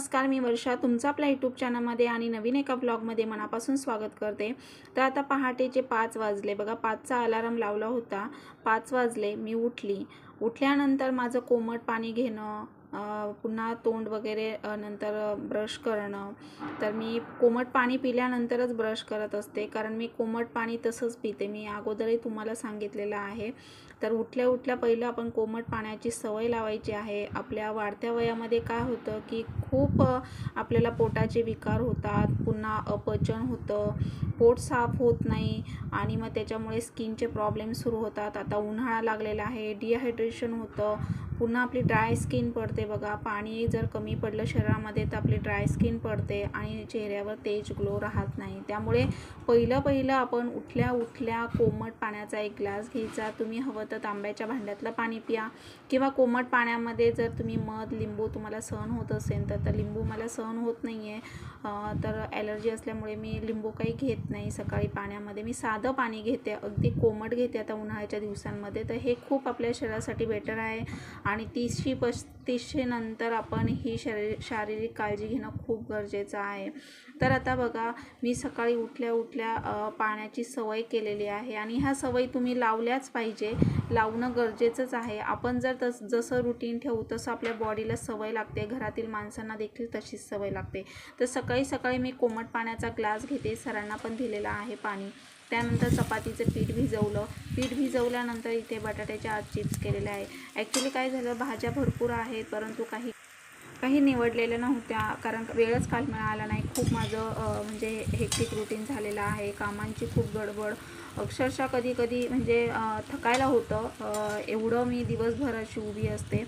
नमस्कार मी वर्षा तुमचं आपल्या यूट्यूब चॅनलमध्ये आणि नवीन एका ब्लॉगमध्ये मनापासून स्वागत करते. तर आता पहाटेचे पाच वाजले. बघा पाचचा अलाराम लावला होता. पाच वाजले. मी उठली. उठल्यानंतर माझं कोमट पाणी घेणं पुन्हा तोंड वगैरे नंतर ब्रश करणं. तर मी कोमट पाणी पिल्यानंतरच ब्रश करत असते. कारण मी कोमट पाणी तसंच पिते. मी अगोदरही तुम्हाला सांगितलेलं आहे. तर उठल्या उठल्या पहिलं आपण कोमट पाण्याची सवय लावायची आहे. आपल्या वाढत्या वयामध्ये काय होतं की खूप आपल्याला पोटाचे विकार होतात. पुन्हा अपचन होतं. पोट साफ होत नाही. आणि मग त्याच्यामुळे स्किनचे प्रॉब्लेम सुरू होतात. आता उन्हाळा लागलेला आहे. डिहायड्रेशन होतं पुन्हा आपली ड्राय स्किन पडते बघा. पाणी जर कमी पडलं शरीरामध्ये तर आपली ड्राय स्किन पडते आणि चेहऱ्यावर तेज ग्लो राहत नाही. त्यामुळे पहिलं पहिलं आपण उठल्या उठल्या कोमट पाण्याचा एक ग्लास घ्यायचा. तुम्ही हवं तर तांब्याच्या भांड्यातलं पाणी पिया किंवा कोमट पाण्यामध्ये जर तुम्ही मध लिंबू तुम्हाला सहन होत असेल तर तर लिंबू मला सहन होत नाही आहे तर ॲलर्जी असल्यामुळे मी लिंबू काही घेत नाही सकाळी पाण्यामध्ये. मी साधं पाणी घेते अगदी कोमट घेते आता उन्हाळ्याच्या दिवसांमध्ये. तर हे खूप आपल्या शरीरासाठी बेटर आहे. आणि तीसशे पस्तीसशे नंतर आपण ही शरीर शारीरिक काळजी घेणं खूप गरजेचं आहे. तर आता बघा मी सकाळी उठल्या उठल्या पाण्याची सवय केलेली आहे आणि ह्या सवयी तुम्ही लावल्याच पाहिजे. लावणं गरजेचंच आहे. आपण जर तस जसं रुटीन ठेवू तसं आपल्या बॉडीला सवय लागते. घरातील माणसांना देखील तशीच सवय लागते. तर सकाळी सकाळी मी कोमट पाण्याचा ग्लास घेते. सरांना पण दिलेला आहे पाणी. त्यानंतर चपातीचं पीठ भिजवलं. पीठ भिजवल्यानंतर इथे बटाट्याच्या आत चिप्स केलेले आहे. ॲक्च्युली काय झालं भाज्या भरपूर आहेत परंतु काही काही निवडलेल्या नव्हत्या कारण वेळच काल मिळाला नाही. खूप माझं म्हणजे हेक्टिक रुटीन झालेलं आहे. कामांची खूप गडबड. अक्षरशः कधी कधी म्हणजे थकायला होतं. एवढं मी दिवसभर अशी उभी असते.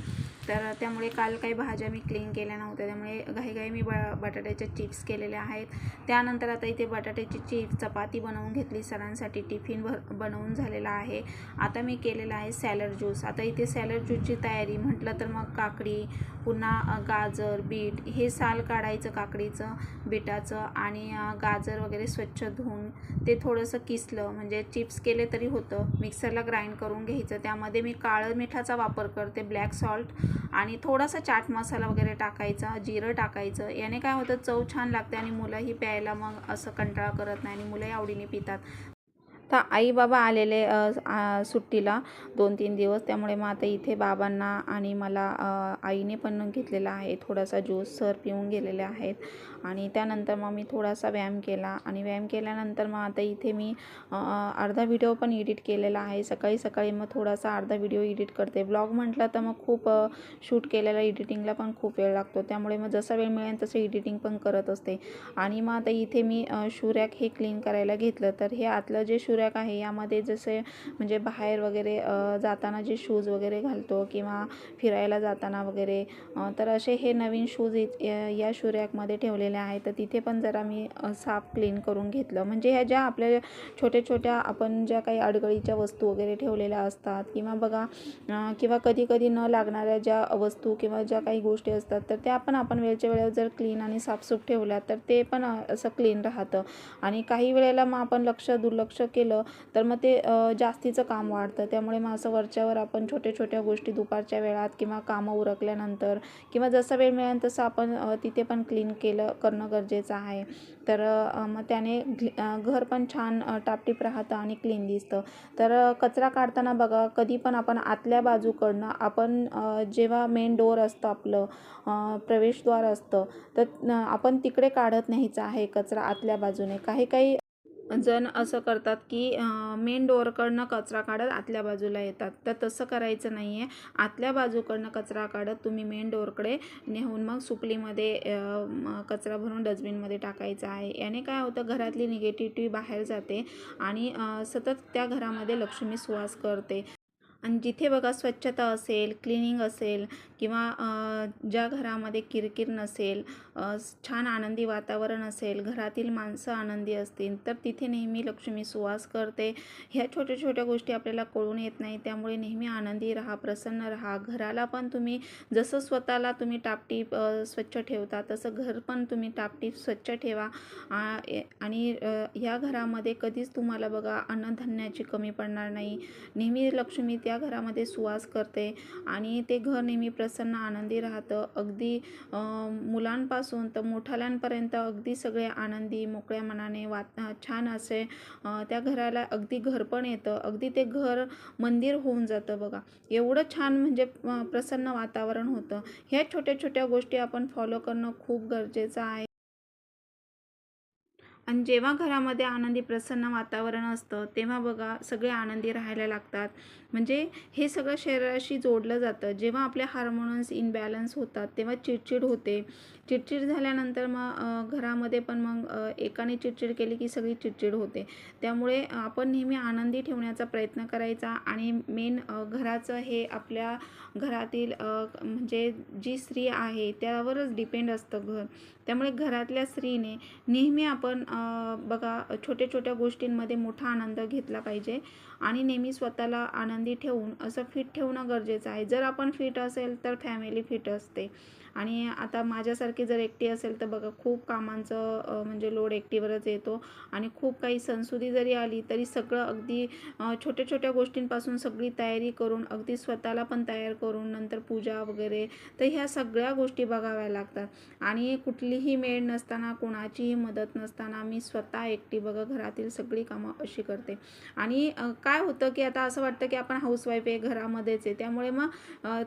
तर त्यामुळे काल काही भाज्या मी क्लीन केल्या नव्हत्या. त्यामुळे घाईघाई मी ब बटाट्याच्या चिप्स केलेल्या आहेत. त्यानंतर आता इथे बटाट्याची चिप्स चपाती बनवून घेतली सरांसाठी. टिफिन भर बनवून झालेला आहे. आता मी केलेला आहे सॅलड ज्यूस आता इथे सॅलड ज्यूसची तयारी. म्हटलं तर मग काकडी पुन्हा गाजर बीट हे साल काढायचं काकडीचं बिटाचं आणि गाजर वगैरे स्वच्छ धुवून ते थोडंसं किसलं. म्हणजे म्हणजे चिप्स केले तरी होतं. मिक्सरला ग्राइंड करून घ्यायचं. त्यामध्ये मी काळं मिठाचा वापर करते ब्लॅक सॉल्ट आणि थोडासा चाट मसाला वगैरे टाकायचा जिरं टाकायचं. याने काय होतं चव छान लागते आणि मुलंही प्यायला मग असं कंटाळा करत नाही आणि मुलंही आवडीने पितात. तर आई बाबा आलेले सुट्टीला दोन तीन दिवस. त्यामुळे मग आता इथे बाबांना आणि मला आईने पण घेतलेला आहे थोडासा ज्यूस. सर पिऊन गेलेले आहेत. आणि त्यानंतर मग मी थोडासा व्यायाम केला. आणि व्यायाम केल्यानंतर मग आता इथे मी अर्धा व्हिडिओ पण एडिट केलेला आहे. सकाळी सकाळी मग थोडासा अर्धा व्हिडिओ एडिट करते. ब्लॉग म्हटलं तर मग खूप शूट केलेला एडिटिंगला पण खूप वेळ लागतो. त्यामुळे मग जसा वेळ मिळेल तसं एडिटिंग पण करत असते. आणि मग आता इथे मी शुरॅक हे क्लीन करायला घेतलं. तर हे आतलं जे शुरॅक आहे. यामध्ये जसे म्हणजे बाहेर वगैरे जाताना जे शूज वगैरे घालतो किंवा फिरायला जाताना वगैरे तर असे हे नवीन शूज या शूरॅकमध्ये ठेवलेले आहे तर तिथे पण जरा मी साफ क्लीन करून घेतलं. म्हणजे ह्या ज्या आपल्या छोट्या छोट्या आपण ज्या काही अडगळीच्या वस्तू वगैरे ठेवलेल्या असतात किंवा बघा किंवा कधी कधी न लागणाऱ्या ज्या वस्तू किंवा ज्या काही गोष्टी असतात तर त्या पण आपण वेळच्या वेळेवर जर क्लीन आणि साफसूफ ठेवल्या तर ते पण असं क्लीन राहतं. आणि काही वेळेला मग आपण लक्ष दुर्लक्ष केलं तर मग ते जास्तीचं काम वाढतं. त्यामुळे मग असं वरच्यावर आपण छोट्या छोट्या गोष्टी दुपारच्या वेळात किंवा कामं उरकल्यानंतर किंवा जसा वेळ मिळेल तसं आपण तिथे पण क्लीन केलं करणं गरजेचं आहे. तर मग त्याने घर पण छान टापटीप राहतं आणि क्लीन दिसतं. तर कचरा काढताना बघा कधी पण आपण आतल्या बाजूकडनं आपण जेव्हा मेन डोअर असतं आपलं प्रवेशद्वार असतं तर आपण तिकडे काढत नाहीच आहे कचरा आतल्या बाजूने. काही काही जण असं करतात की मेन डोअरकडनं कचरा काढत आतल्या बाजूला येतात. तर तसं करायचं नाही आहे आतल्या बाजूकडनं कचरा काढत तुम्ही मेन डोअरकडे नेऊन मग सुपलीमध्ये कचरा भरून डस्टबिनमध्ये टाकायचा आहे. याने काय होतं घरातली निगेटिव्हिटी बाहेर जाते आणि सतत त्या घरामध्ये लक्ष्मी सुवास करते. आणि जिथे बघा स्वच्छता असेल क्लिनिंग असेल किंवा ज्या घरामध्ये किरकिर नसेल छान आनंदी वातावरण असेल घरातील माणसं आनंदी असतील तर तिथे नेहमी लक्ष्मी सुवास करते. ह्या छोट्या छोट्या गोष्टी आपल्याला कळून येत नाही त्यामुळे नेहमी आनंदी राहा प्रसन्न राहा. घराला पण तुम्ही जसं स्वतःला तुम्ही टापटीप स्वच्छ ठेवता तसं घर पण तुम्ही टापटीप स्वच्छ ठेवा. आणि ह्या घरामध्ये कधीच तुम्हाला बघा अन्नधान्याची कमी पडणार नाही. नेहमी लक्ष्मी त्या त्या घरामध्ये सुवास करते आणि ते घर नेहमी प्रसन्न आनंदी राहतं. अगदी मुलांपासून तर मोठाल्यांपर्यंत अगदी सगळे आनंदी मोकळ्या मनाने वात छान असे त्या घराला अगदी घर पण येतं. अगदी ते घर मंदिर होऊन जातं बघा. एवढं छान म्हणजे प्रसन्न वातावरण होतं. ह्या छोट्या छोट्या गोष्टी आपण फॉलो करणं खूप गरजेचं आहे. आणि जेव्हा घरामध्ये आनंदी प्रसन्न वातावरण असतं तेव्हा बघा सगळे आनंदी राहायला लागतात. म्हणजे हे सगळं शरीराशी जोडलं जातं. जेव्हा आपले हार्मोन्स इनबॅलन्स होतात तेव्हा चिडचिड होते. चिडचिड झाल्यानंतर मग घरामध्ये पण मग एकाने चिडचिड केली की सगळी चिडचिड होते. त्यामुळे आपण नेहमी आनंदी ठेवण्याचा प्रयत्न करायचा आणि मेन घराचं हे आपल्या घरातील म्हणजे जी स्त्री आहे त्यावरच डिपेंड असतं घर. त्यामुळे घरातल्या स्त्रीने नेहमी आपण बघा छोट्या छोट्या गोष्टींमध्ये मोठा आनंद घेतला पाहिजे. आणि नेहमी स्वतःला आनंदी ठेवून असं फिट ठेवणं गरजेचं आहे. जर आपण फिट असेल तर फॅमिली फिट असते. आणि आता माझ्यासारखी जर एकटी असेल तर बघा खूप कामांचं म्हणजे लोड एकटीवरच येतो. आणि खूप काही सणसुदी जरी आली तरी सगळं अगदी छोट्या छोट्या गोष्टींपासून सगळी तयारी करून अगदी स्वतःला पण तयार करून नंतर पूजा वगैरे तर ह्या सगळ्या गोष्टी बघाव्या लागतात. आणि कुठलीही मेळ नसताना कोणाचीही मदत नसताना मी स्वतः एकटी बघा घरातील सगळी कामं अशी करते. आणि काय काय होतं की आता असं वाटतं की आपण हाऊसवाईफ आहे घरामध्येच आहे. त्यामुळे मग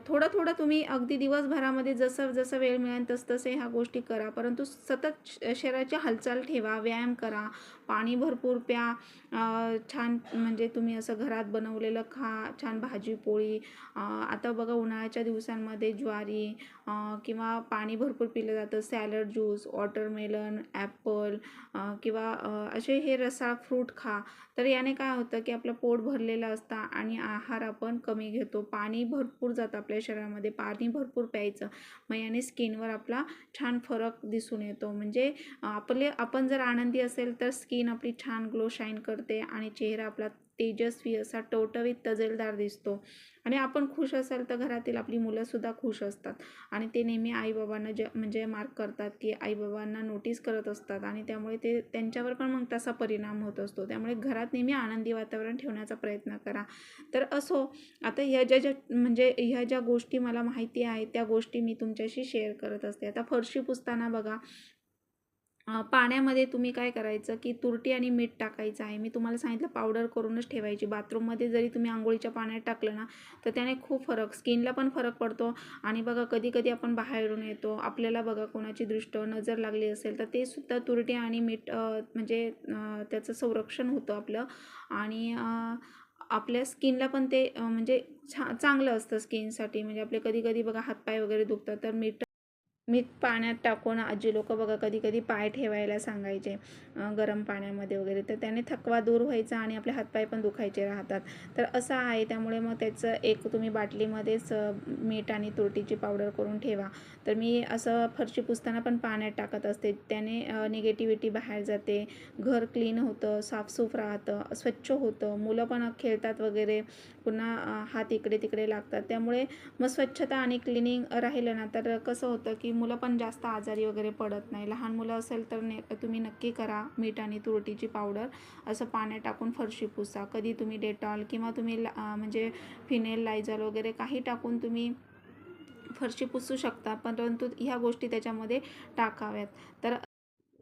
थोडं थोडं तुम्ही अगदी दिवसभरामध्ये जसं जसं वेळ मिळेल तसं तसे ह्या गोष्टी करा. परंतु सतत श- शरीराची हालचाल ठेवा व्यायाम करा. पाणी भरपूर प्या. छान म्हणजे तुम्ही असं घरात बनवलेलं खा छान भाजी पोळी आता बघा उन्हाळ्याच्या दिवसांमध्ये ज्वारी किंवा पाणी भरपूर पिलं जातं. सॅलड ज्यूस वॉटरमेलन ॲपल किंवा असे हे रसाळ फ्रूट खा. तर याने काय होतं की आपलं पोट भरलेलं असतं आणि आहार आपण कमी घेतो. पाणी भरपूर जातं आपल्या शरीरामध्ये. पाणी भरपूर प्यायचं. मग याने स्किनवर आपला छान फरक दिसून येतो. म्हणजे आपले आपण जर आनंदी असेल तर स्किन स्किन आपली छान ग्लो शाईन करते आणि चेहरा आपला तेजस्वी असा टवटवीत तजेलदार दिसतो. आणि आपण खुश असाल तर घरातील आपली मुलंसुद्धा खुश असतात. आणि ते नेहमी आईबाबांना ज म्हणजे मार्क करतात की आईबाबांना नोटीस करत असतात आणि त्यामुळे ते त्यांच्यावर पण मग तसा परिणाम होत असतो. त्यामुळे घरात नेहमी आनंदी वातावरण ठेवण्याचा प्रयत्न करा. तर असो आता ह्या ज्या ज्या म्हणजे ह्या ज्या गोष्टी मला माहिती आहेत त्या गोष्टी मी तुमच्याशी शेअर करत असते. आता फरशी पुसताना बघा पाण्यामध्ये तुम्ही काय करायचं की तुरटी आणि मीठ टाकायचं आहे. मी तुम्हाला सांगितलं पावडर करूनच ठेवायची. बाथरूममध्ये जरी तुम्ही आंघोळीच्या पाण्यात टाकलं ना तर त्याने खूप फरक स्किनला पण फरक पडतो. आणि बघा कधी कधी आपण बाहेरून येतो आपल्याला बघा कोणाची दृष्ट नजर लागली असेल तर ते सुद्धा तुरटी आणि मीठ म्हणजे त्याचं संरक्षण होतं आपलं. आणि आपल्या स्किनला पण ते म्हणजे छा चांगलं असतं स्किनसाठी. म्हणजे आपले कधी कधी बघा हातपाय वगैरे दुखतात तर मीठ मीठ पाण्यात टाकून आजी लोक बघा कधी कधी पाय ठेवायला सांगायचे गरम पाण्यामध्ये वगैरे. तर त्याने थकवा दूर व्हायचा आणि आपले हातपाय पण दुखायचे राहतात. तर असं आहे त्यामुळे मग त्याचं एक तुम्ही बाटलीमध्येच मीठ आणि तुरटीची पावडर करून ठेवा. तर मी असं फरशी पुसताना पण पाण्यात टाकत असते. त्याने निगेटिव्हिटी बाहेर जाते. घर क्लीन होतं साफसूफ राहतं स्वच्छ होतं. मुलं पण खेळतात वगैरे. पुन्हा हात इकडे तिकडे लागतात. त्यामुळे मग स्वच्छता आणि क्लिनिंग राहिलं ना तर कसं होतं की मुलं पण जास्त आजारी वगैरे पडत नाही. लहान मुलं असेल तर ने तुम्ही नक्की करा मीठ आणि तुरटीची पावडर. असं पाण्यात टाकून फरशी पुसा. कधी तुम्ही डेटॉल किंवा तुम्ही ला- म्हणजे फिनेल लायझॉल वगैरे काही टाकून तुम्ही फरशी पुसू शकता. परंतु ह्या गोष्टी त्याच्यामध्ये टाकाव्यात. तर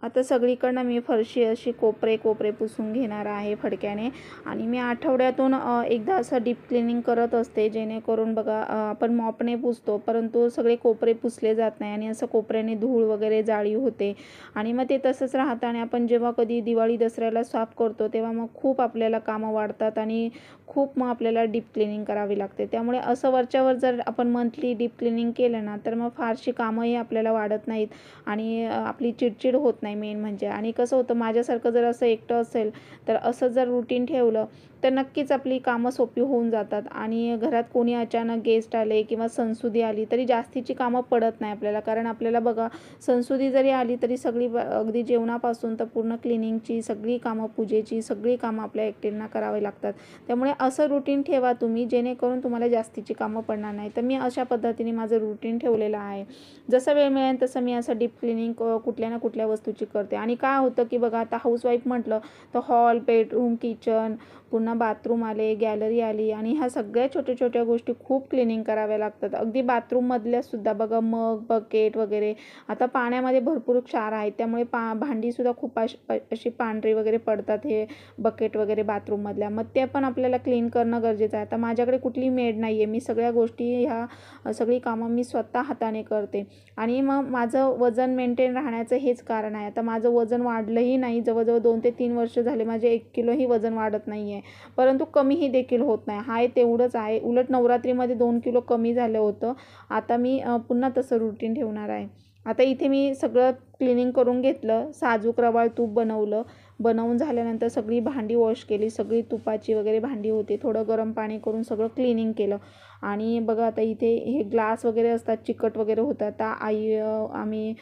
आता सगळीकडनं मी फरशी अशी कोपरे कोपरे पुसून घेणार आहे फडक्याने. आणि मी आठवड्यातून एकदा असं डीप क्लिनिंग करत असते जेणेकरून बघा आपण मॉपने पुसतो परंतु सगळे कोपरे पुसले जात नाही आणि असं कोपऱ्याने धूळ वगैरे जाळी होते. आणि मग ते तसंच राहतं आणि आपण जेव्हा कधी दिवाळी दसऱ्याला साफ करतो तेव्हा मग खूप आपल्याला कामं वाढतात आणि खूप मग आपल्याला डीप क्लिनिंग करावी लागते. त्यामुळे असं वरच्यावर जर आपण मंथली डीप क्लिनिंग केलं ना तर मग फारशी कामंही आपल्याला वाढत नाहीत आणि आपली चिडचिड होत नाही. मेन म्हणजे. आणि कसं होतं माझ्यासारखं जर असं एकटं असेल तर असं जर रुटीन ठेवलं तर नक्कीच आपली कामं सोपी होऊन जातात. आणि घरात कोणी अचानक गेस्ट आले किंवा संसुदी आली तरी जास्तीची कामं पडत नाही आपल्याला. कारण आपल्याला बघा संसुदी जरी आली तरी सगळी ब- अगदी जेवणापासून तर पूर्ण क्लिनिंगची सगळी कामं पूजेची सगळी कामं आपल्या एकटींना करावी लागतात. त्यामुळे असं रुटीन ठेवा तुम्ही जेणेकरून तुम्हाला जास्तीची कामं पडणार नाही. तर मी अशा पद्धतीने माझं रुटीन ठेवलेलं आहे. जसं वेळ मिळेल तसं मी असं डीप क्लिनिंग कुठल्या ना कुठल्या वस्तूची करते. आणि काय होतं की बघा आता हाऊसवाईफ म्हटलं तर हॉल बेडरूम किचन पुन्हा बाथरूम आले गॅलरी आली आणि ह्या सगळ्या छोट्या छोट्या गोष्टी खूप क्लिनिंग कराव्या लागतात. अगदी बाथरूममधल्यासुद्धा बघा मग बकेट वगैरे. आता पाण्यामध्ये भरपूर क्षार आहेत त्यामुळे पा भांडीसुद्धा खूप अशी अशी पांढरी वगैरे पडतात हे बकेट वगैरे बाथरूममधल्या मग ते पण आपल्याला क्लीन करणं गरजेचं आहे. आता माझ्याकडे कुठली मेड नाही आहे मी सगळ्या गोष्टी ह्या सगळी कामं मी स्वतः हाताने करते. आणि मग माझं वजन मेंटेन राहण्याचं हेच कारण आहे. आता माझं वजन वाढलंही नाही. जवळजवळ दोन ते तीन वर्ष झाले माझे एक किलोही वजन वाढत नाही आहे परंतु कमीही देखील होत नाही. हाय तेवढंच आहे. उलट नवरात्रीमध्ये दोन किलो कमी झालं होतं. आता मी पुन्हा तसं रुटीन ठेवणार आहे. आता इथे मी सगळं क्लिनिंग करून घेतलं. साजूक रवाळ तूप बनवलं. बनवून झाल्यानंतर सगळी भांडी वॉश केली सगळी तुपाची वगैरे भांडी होती. थोडं गरम पाणी करून सगळं क्लिनिंग केलं. आणि बघा आता इथे हे ग्लास वगैरे असतात चिकट वगैरे होतात. आता आई आम्ही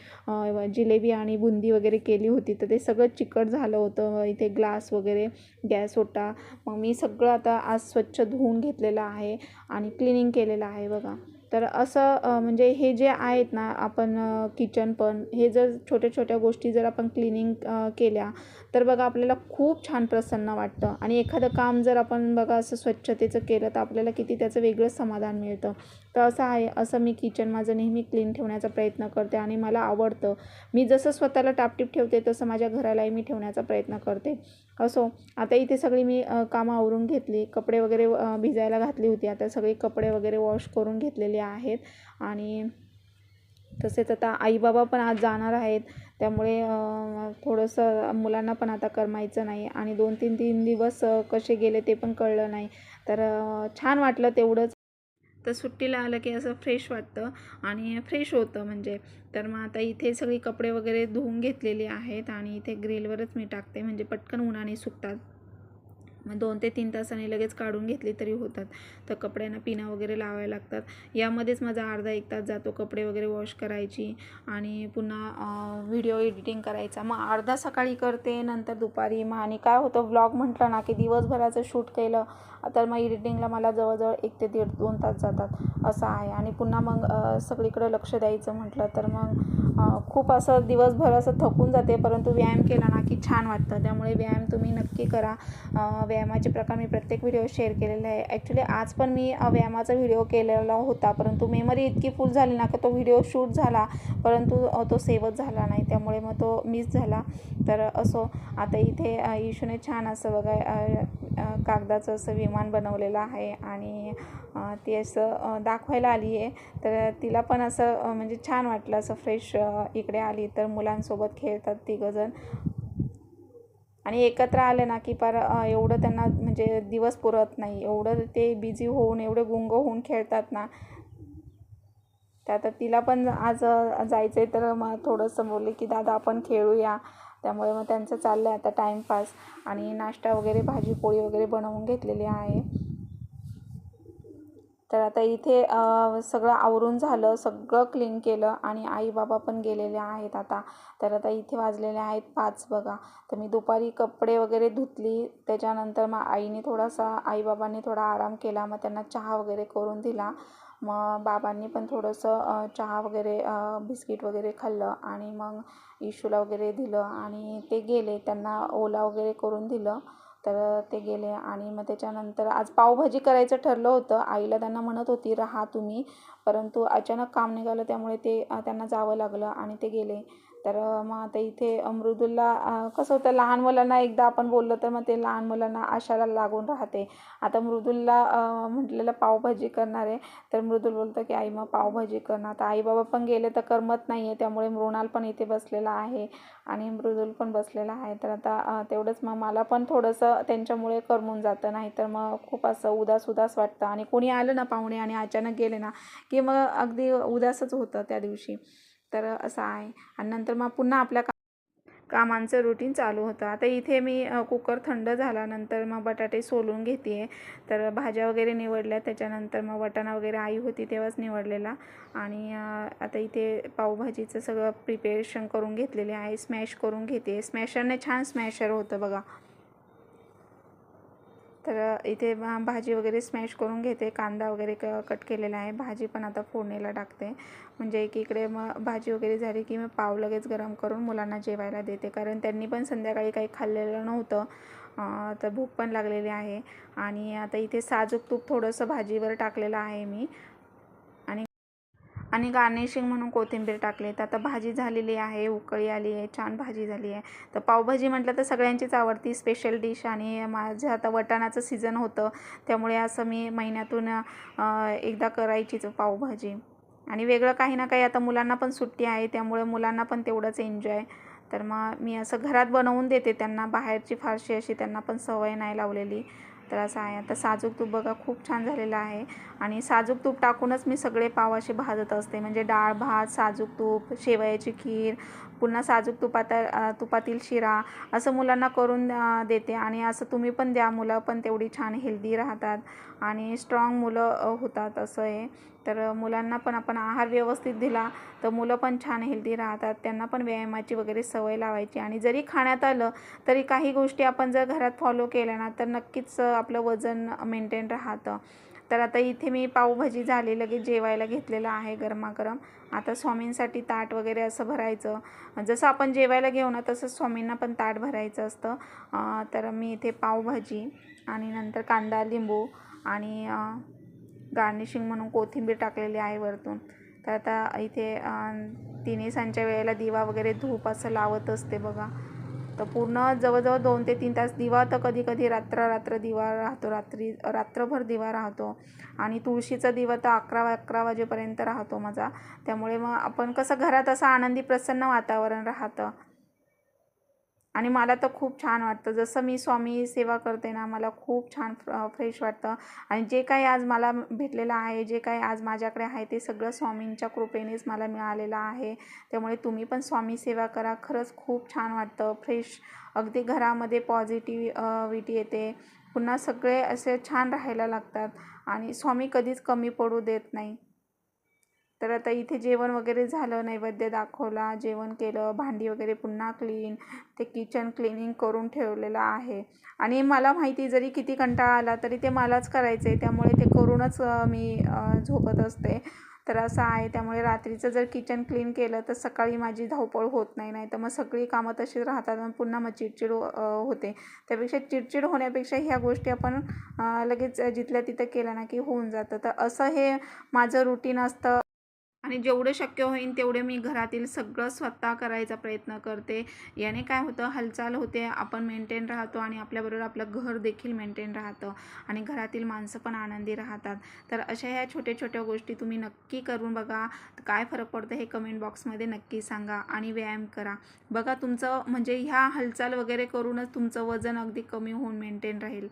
जिलेबी आणि बुंदी वगैरे केली होती. तर ते सगळं चिकट झालं होतं. इथे ग्लास वगैरे गॅस होता मग मी सगळं आता आज स्वच्छ धुवून घेतलेलं आहे आणि क्लिनिंग केलेलं आहे बघा. तर असं म्हणजे हे जे आहेत ना आपण किचन पण हे जर छोट्या छोट्या गोष्टी जर आपण क्लिनिंग केल्या तर बघा आपल्याला खूप छान प्रसन्न वाटतं. आणि एखादं काम जर आपण बघा असं स्वच्छतेचं केलं तर आपल्याला किती त्याचं वेगळंच समाधान मिळतं. तर असं आहे असं मी किचन माझं नेहमी क्लीन ठेवण्याचा प्रयत्न करते आणि मला आवडतं. मी जसं स्वतःला टापटीप ठेवते तसं माझ्या घरालाही मी ठेवण्याचा प्रयत्न करते. असो आता इथे सगळी मी कामं आवरून घेतली. कपडे वगैरे भिजायला घातली होती. आता सगळे कपडे वगैरे वॉश करून घेतलेले आहेत. आणि तसेच आता आई बाबा पण आज जाणार आहेत. त्यामुळे थोडंसं मुलांना पण आता करमायचं नाही आणि दोन तीन तीन दिवस कसे गेले ते पण कळलं नाही. तर छान वाटलं तेवढंच. तर सुट्टीला आलं की असं फ्रेश वाटतं आणि फ्रेश होतं म्हणजे. तर मग आता इथे सगळी कपडे वगैरे धुवून घेतलेली आहेत आणि इथे ग्रिलवरच मी टाकते म्हणजे पटकन उन्हाने सुकतात. मग दोन ते तीन तासाने लगेच काढून घेतली तरी होतात. तर कपड्यांना पिना वगैरे लावायला लागतात. यामध्येच माझा अर्धा एक तास जातो कपडे वगैरे वॉश करायची आणि पुन्हा व्हिडिओ एडिटिंग करायचा. मग अर्धा सकाळी करते नंतर दुपारी. मग आणि काय होतं व्लॉग म्हटलं ना की दिवसभराचं शूट केलं तर मग एडिटिंगला मला जवळजवळ एक ते दीड दोन तास जातात. असं आहे. आणि पुन्हा मग सगळीकडं लक्ष द्यायचं म्हटलं तर मग खूप असं दिवसभर असं थकून जाते. परंतु व्यायाम केला ना की छान वाटतं. त्यामुळे व्यायाम तुम्ही नक्की करा. व्यायामाचे प्रकार मी प्रत्येक व्हिडिओ शेअर केलेले आहे. ॲक्च्युली आज पण मी व्यायामाचा व्हिडिओ केलेला होता परंतु मेमरी इतकी फुल झाली ना का तो व्हिडिओ शूट झाला परंतु तो सेवच झाला नाही. त्यामुळे मग तो मिस झाला. तर असो आता इथे इशूने छान असं बघा कागदाचं असं विमान बनवलेलं आहे आणि ती असं दाखवायला आली आहे. तर तिला पण असं म्हणजे छान वाटलं असं फ्रेश इकडे आली. तर मुलांसोबत खेळतात तिघंजण. आणि एकत्र आले ना की पार एवढं त्यांना म्हणजे दिवस पुरत नाही. एवढं ते बिझी होऊन एवढे गुंग होऊन खेळतात ना. तर आता तिला पण आज जायचं आहे तर मग थोडंसं बोलले की दादा आपण खेळूया. त्यामुळे मग त्यांचं चाललं आहे आता टाईमपास आणि नाश्ता वगैरे भाजी पोळी वगैरे बनवून घेतलेली आहे. तर आता इथे सगळं आवरून झालं सगळं क्लीन केलं आणि आई बाबा पण गेलेले आहेत आता. तर आता इथे वाजलेले आहेत पाच बघा. तर मी दुपारी कपडे वगैरे धुतली. त्याच्यानंतर मग आईने थोडासा आईबाबांनी थोडा आराम केला. मग त्यांना चहा वगैरे करून दिला. मग बाबांनी पण थोडंसं चहा वगैरे बिस्किट वगैरे खाल्लं आणि मग इशूला वगैरे दिलं आणि ते गेले. त्यांना ओला वगैरे करून दिलं. तर ते गेले आणि मग त्याच्यानंतर आज पावभाजी करायचं ठरलं होतं. आईला त्यांना म्हणत होती राहा तुम्ही. परंतु अचानक काम निघालं त्यामुळे ते त्यांना जावं लागलं आणि ते गेले. तर मग आता इथे मृदुलला कसं होतं लहान मुलांना एकदा आपण बोललं तर मग ते लहान मुलांना आशाला लागून राहते. आता मृदुलला म्हटलेलं पावभाजी करणार आहे. तर मृदुल बोलतं की आई मग पावभाजी करणार तर आई बाबा पण गेले तर करमत नाही आहे त्यामुळे मृणाल पण इथे बसलेला आहे आणि मृदुल पण बसलेला आहे. तर आता तेवढंच मग मला पण थोडंसं त्यांच्यामुळे करमून जातं. नाही तर मग खूप असं उदास उदास वाटतं. आणि कोणी आलं ना पाहुणे आणि अचानक गेले ना की मग अगदी उदासच होतं त्या दिवशी. तर असं आहे. आणि नंतर मग पुन्हा आपल्या कामांचं रुटीन चालू होतं. आता इथे मी कुकर थंड झाल्यानंतर मग बटाटे सोलून घेते. आहे तर भाज्या वगैरे निवडल्या. त्याच्यानंतर मग वटाणा वगैरे आई होती तेव्हाच निवडलेला. आणि आता इथे पावभाजीचं सगळं प्रिपेरेशन करून घेतलेले आहे. स्मॅश करून घेते. स्मॅशरने छान स्मॅशर होतं बघा. तर इथे भाजी वगैरे स्मॅश करून घेते. कांदा वगैरे क कट केलेला आहे. भाजी पण आता फोडणीला टाकते. म्हणजे एकीकडे मग भाजी वगैरे झाली की मी पाव लगेच गरम करून मुलांना जेवायला देते. कारण त्यांनी पण संध्याकाळी काही खाल्लेलं नव्हतं. तर भूक पण लागलेली आहे. आणि आता इथे साजूक तूप थोडंसं भाजीवर टाकलेलं आहे मी. आणि गार्निशिंग म्हणून कोथिंबीर टाकली. तर आता भाजी झालेली आहे उकळी आली आहे छान भाजी झाली आहे. तर पावभाजी म्हटलं तर सगळ्यांचीच आवडती स्पेशल डिश आणि माझं आता वटाणाचं सीझन होतं. त्यामुळे असं मी महिन्यातून एकदा करायचीच पावभाजी. आणि वेगळं काही ना काही आता मुलांना पण सुट्टी आहे त्यामुळे मुलांना पण तेवढंच एन्जॉय तर मग मी असं घरात बनवून देते त्यांना बाहेरची फारशी अशी त्यांना पण सवय नाही लावलेली. तर असं आहे. आता साजूक तूप बघा खूप छान झालेलं आहे. आणि साजूक तूप टाकूनच मी सगळे पाव असे भाजत असते. म्हणजे डाळ भात साजूक तूप शेवयाची खीर पुन्हा साजूक तुपात तुपातील शिरा असं मुलांना करून देते. आणि असं तुम्ही पण द्या. मुलं पण तेवढी छान हेल्दी राहतात. आणि स्ट्रॉंग मुलं होतात. असं आहे. तर मुलांना पण आपण आहार व्यवस्थित दिला तर मुलं पण छान हेल्दी राहतात. त्यांना पण व्यायामाची वगैरे सवय लावायची. आणि जरी खाण्यात आलं तरी काही गोष्टी आपण जर घरात फॉलो केल्या ना तर नक्कीच आपलं वजन मेंटेन राहतं. तर आता इथे मी पावभाजी झाली लगेच जेवायला घेतलेलं आहे गरमागरम. आता स्वामींसाठी ताट वगैरे असं भरायचं. जसं आपण जेवायला घेऊ ना तसं स्वामींना पण ताट भरायचं असतं. तर मी इथे पावभाजी आणि नंतर कांदा लिंबू आणि गार्निशिंग म्हणून कोथिंबीर टाकलेली आहे वरतून. तर आता इथे तिन्ही सांच्या वेळेला दिवा वगैरे धूप असं लावत असते बघा. तर पूर्ण जवळजवळ दोन ते तीन तास दिवा तर कधी कधी रात्र रात्र दिवा राहतो रात्री रात्रभर दिवा राहतो. आणि तुळशीचा दिवा तर अकरा अकरा वाजेपर्यंत राहतो माझा. त्यामुळे मग आपण कसं घरात असं आनंदी प्रसन्न वातावरण राहतं. आणि मला तर खूप छान वाटतं. जसं मी स्वामी सेवा करते ना मला खूप छान फ्रेश वाटतं. आणि जे काही आज मला भेटलेलं आहे जे काही आज माझ्याकडे आहे ते सगळं स्वामींच्या कृपेनेच मला मिळालेलं आहे. त्यामुळे तुम्ही पण स्वामी सेवा करा. खरंच खूप छान वाटतं. फ्रेश अगदी घरामध्ये पॉझिटिव्ह विटी येते. पुन्हा सगळे असे छान राहायला लागतात. आणि स्वामी कधीच कमी पडू देत नाही. तर आता इथे जेवण वगैरे झालं नैवेद्य दाखवला जेवण केलं भांडी वगैरे पुन्हा क्लीन ते किचन क्लिनिंग करून ठेवलेलं आहे. आणि मला माहिती जरी किती कंटाळा आला तरी ते मलाच करायचं आहे त्यामुळे ते करूनच मी झोपत असते. तर असं आहे त्यामुळे रात्रीचं जर किचन क्लीन केलं तर सकाळी माझी धावपळ होत नाही नाही तर मग सगळी कामं तशीच राहतात मग पुन्हा मग चिडचिड होते. त्यापेक्षा चिडचिड होण्यापेक्षा ह्या गोष्टी आपण लगेच जिथल्या तिथं केल्या ना की होऊन जातं. तर असं हे माझं रुटीन असतं. आणि जेवढं शक्य होईल तेवढे मी घरातील सगळं स्वतः करायचा प्रयत्न करते. याने काय होतं हालचाल होते आपण मेंटेन राहतो आणि आपल्याबरोबर आपलं घर देखील मेंटेन राहतं आणि घरातील माणसं पण आनंदी राहतात. तर अशा ह्या छोट्या छोट्या गोष्टी तुम्ही नक्की करून बघा. काय फरक पडतं हे कमेंट बॉक्समध्ये नक्की सांगा आणि व्यायाम करा. बघा तुमचं म्हणजे ह्या हालचाल वगैरे करूनच तुमचं वजन अगदी कमी होऊन मेंटेन राहील.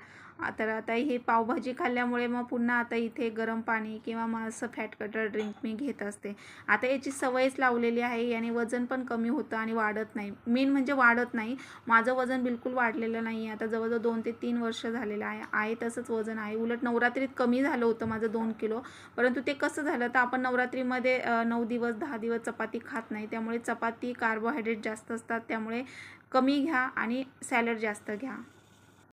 तर आता हे पावभाजी खाल्ल्यामुळे मग पुन्हा आता इथे गरम पाणी किंवा मग असं फॅट कटर ड्रिंक मी घेत असते. आता याची सवयच लावलेली आहे याने वजन पण कमी होतं आणि वाढत नाही. मेन म्हणजे वाढत नाही. माझं वजन बिलकुल वाढलेलं नाही आहे आता जवळजवळ दोन ते तीन वर्ष झालेलं आहे. आहे तसंच वजन आहे. उलट नवरात्रीत कमी झालं होतं माझं दोन किलो. परंतु ते कसं झालं? तर आपण नवरात्रीमध्ये नऊ दिवस दहा दिवस चपाती खात नाही. त्यामुळे चपाती कार्बोहायड्रेट जास्त असतात. त्यामुळे कमी घ्या आणि सॅलड जास्त घ्या.